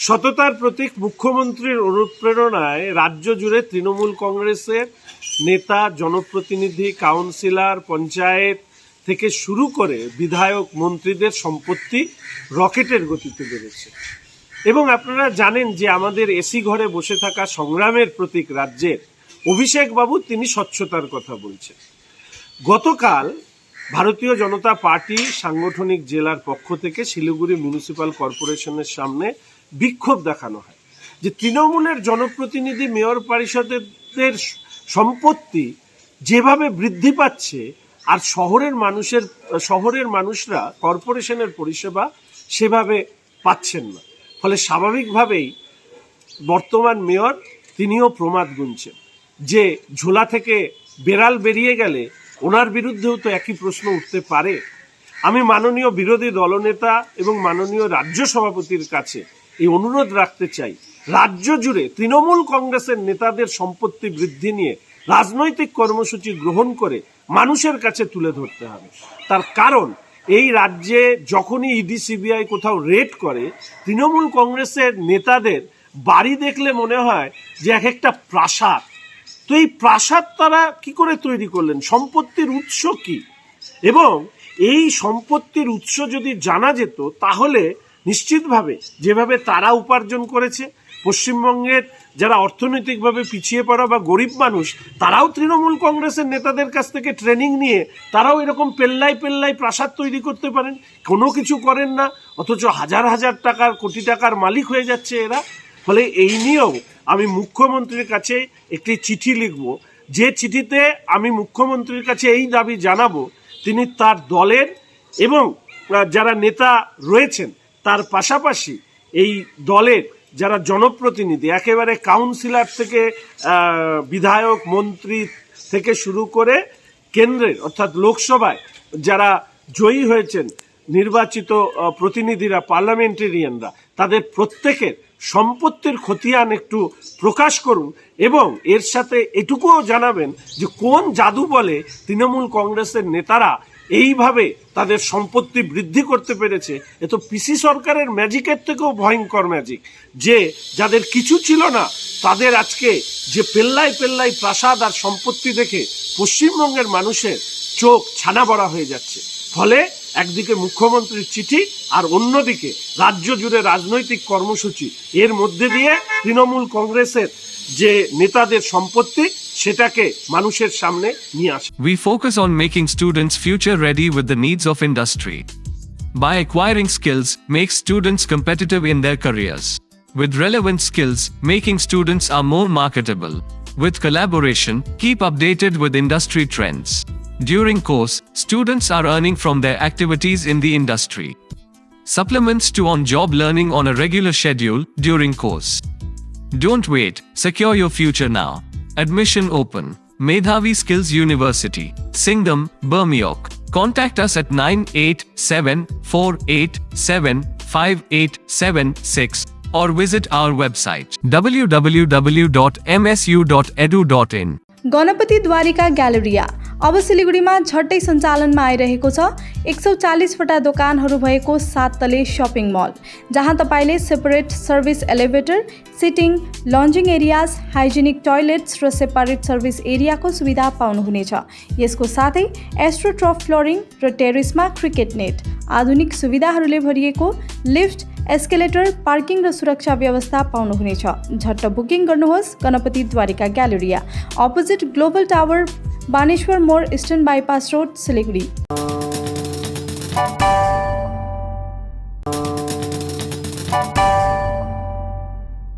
সততার প্রতীক মুখ্যমন্ত্রীর অনুপ্রেরণায় রাজ্য জুড়ে তৃণমূল কংগ্রেসের নেতা, জনপ্রতিনিধি, কাউন্সিলর, পঞ্চায়েত থেকে শুরু করে বিধায়ক মন্ত্রীদের সম্পত্তি রকেটের গতিতে বেড়েছে। এবং আপনারা জানেন যে আমাদের এসি ঘরে বসে থাকা সংগ্রামের প্রতীক রাজ্যের অভিষেক বাবু তিনি স্বচ্ছতার কথা বলছেন। গতকাল ভারতীয় জনতা পার্টি সাংগঠনিক জেলার পক্ষ থেকে শিলিগুড়ি মিউনিসিপ্যাল কর্পোরেশনের সামনে বিক্ষোভ দেখানো হয়। যে তৃণমূলের জনপ্রতিনিধি মেয়র পরিষদের সম্পত্তি যেভাবে বৃদ্ধি পাচ্ছে, আর শহরের মানুষের, শহরের মানুষরা কর্পোরেশনের পরিষেবা সেভাবে পাচ্ছেন না। ফলে স্বাভাবিকভাবেই বর্তমান মেয়র তিনিও প্রমাদ গুনছেন যে ঝোলা থেকে বেড়াল বেরিয়ে গেলে ওনার বিরুদ্ধেও তো একই প্রশ্ন উঠতে পারে। আমি মাননীয় বিরোধী দলনেতা এবং মাননীয় রাজ্য সভাপতির কাছে এই অনুরোধ রাখতে চাই। রাজ্য জুড়ে তৃণমূল কংগ্রেসের নেতাদের সম্পত্তি বৃদ্ধি নিয়ে রাজনৈতিক কর্মসূচি গ্রহণ করে মানুষের কাছে তুলে ধরতে হবে। তার কারণ, এই রাজ্যে যখনই ইডি, সিবিআই কোথাও রেড করে, তৃণমূল কংগ্রেসের নেতাদের বাড়ি দেখলে মনে হয় যে এক একটা প্রাসাদ। তো এই প্রাসাদ তারা কি করে তৈরি করলেন? সম্পত্তির উৎস কি? এবং এই সম্পত্তির উৎস যদি জানা যেত, তাহলে নিশ্চিতভাবে যেভাবে তারা উপার্জন করেছে, পশ্চিমবঙ্গের যারা অর্থনৈতিকভাবে পিছিয়ে পড়া বা গরিব মানুষ, তারাও তৃণমূল কংগ্রেসের নেতাদের কাছ থেকে ট্রেনিং নিয়ে তারাও এরকম পেল্লাই পেল্লাই প্রাসাদ তৈরি করতে পারেন। কোনো কিছু করেন না, অথচ হাজার হাজার টাকার, কোটি টাকার মালিক হয়ে যাচ্ছে এরা। ফলে এই নিয়েও আমি মুখ্যমন্ত্রীর কাছে একটি চিঠি লিখব। যে চিঠিতে আমি মুখ্যমন্ত্রীর কাছে এই দাবি জানাব, তিনি তার দলের এবং যারা নেতা রয়েছেন তার পাশাপাশি এই দলের যারা জনপ্রতিনিধি, একেবারে কাউন্সিলর থেকে বিধায়ক, মন্ত্রী থেকে শুরু করে কেন্দ্রের, অর্থাৎ লোকসভায় যারা জয়ী হয়েছেন, নির্বাচিত প্রতিনিধিরা পার্লামেন্টেরিয়ানরা তাদের প্রত্যেকের সম্পত্তির খতিয়ান একটু প্রকাশ করুন এবং এর সাথে এটুকুও জানাবেন যে কোন জাদু বলে তৃণমূল কংগ্রেসের নেতারা এইভাবে তাদের সম্পত্তি বৃদ্ধি করতে পেরেছে। এ তো পিসি সরকারের ম্যাজিকের থেকেও ভয়ঙ্কর ম্যাজিক যে যাদের কিছু ছিল না, তাদের আজকে যে পেল্লাই পেল্লাই প্রাসাদ আর সম্পত্তি দেখে পশ্চিমবঙ্গের মানুষের চোখ ছানা বড়া হয়ে যাচ্ছে। ফলে একদিকে মুখ্যমন্ত্রীর চিঠি আর অন্যদিকে রাজ্য জুড়ে রাজনৈতিক কর্মসূচি। এর মধ্যে দিয়ে তৃণমূল কংগ্রেসের যে নেতাদের সম্পত্তি সেটাকে মানুষের সামনে নিয়ে আসে We focus on making students future ready with the needs of industry. By acquiring skills, make students competitive in their careers. With relevant skills, making students are more marketable. With collaboration, keep updated with industry trends. During course, students are earning from their activities in the industry. Supplements to on-job learning on a regular schedule during course. Don't wait, secure your future now. Admission open. Medhavi Skills University, Singham, Burmiok. Contact us at nine eight seven four eight seven five eight seven six or visit our website www.msu.edu.in. Ganapati Dwarika Galleria अब सिलिगुडीमा झट्टै सञ्चालनमा आइरहेको छ। एक सौ चालिसवटा दोकानहरू भएको सात तले सपिङ मल जहाँ तपाईँले separate service elevator sitting lounging areas hygienic toilets र सेपरेट सर्भिस एरियाको सुविधा पाउनुहुनेछ। यसको साथै एस्ट्रोट्रफ फ्लोरिङ र टेरिसमा क्रिकेट नेट आधुनिक सुविधाहरूले भरिएको लिफ्ट एस्केलेटर पार्किङ र सुरक्षा व्यवस्था पाउनुहुनेछ। झट्ट बुकिङ गर्नुहोस् Ganapati Dwarika galleria opposite global tower Baneshwar mode eastern bypass road Siliguri